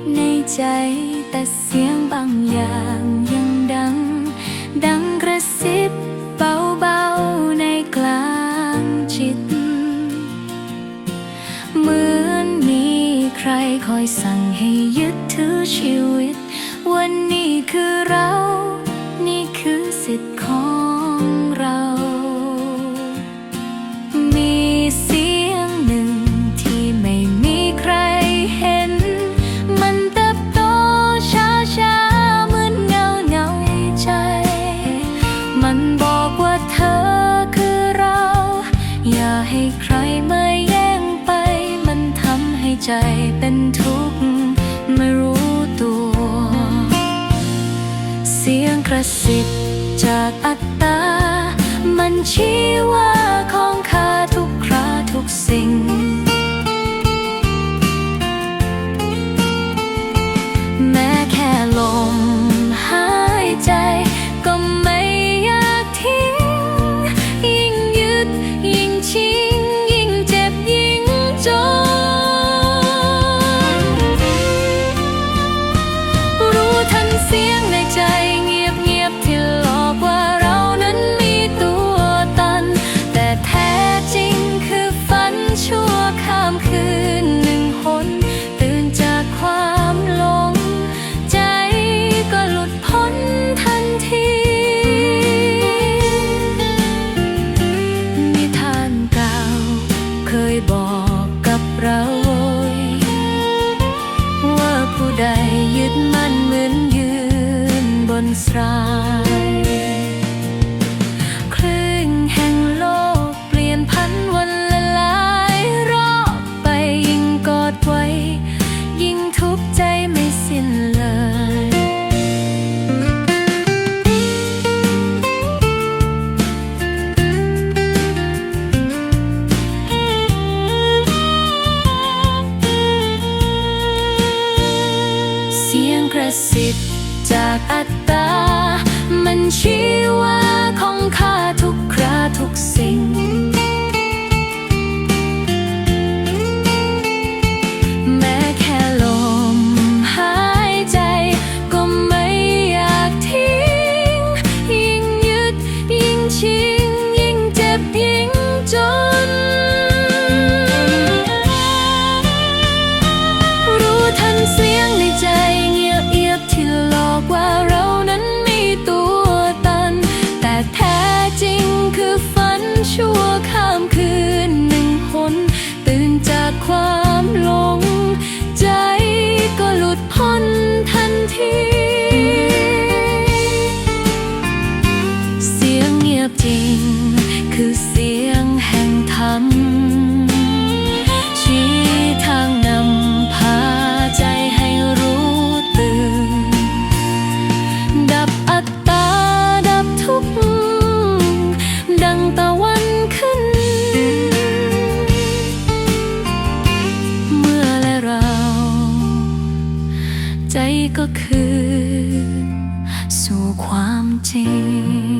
บในใจ แต่เสียงบางอย่างยังดัง ดังกระซิบเบาๆในกลางจิต เหมือนมีใครคอยสั่งให้ยึดถือชีวิต วันนี้คือเรา ใครมาแย่งไป มันทำให้ใจเป็นทุกข์ไม่รู้ตัว เสียงกระสิบจากอัตตา มันชี้ว่าของข้าทุกครั้ง ใดยึดมั่นเหมือนยืนบนทราย เสียงกระซิบจากอัตตา มันชี้ว่าของข้าทุกคราทุกสิ่ง จริง คือเสียงแห่งธรรม ชี้ทางนำพาใจให้รู้ตื่น ดับอัตตา ดับทุกข์ดังตะวันขึ้น เมื่อและเรา ใจก็คือ สู่ความจริง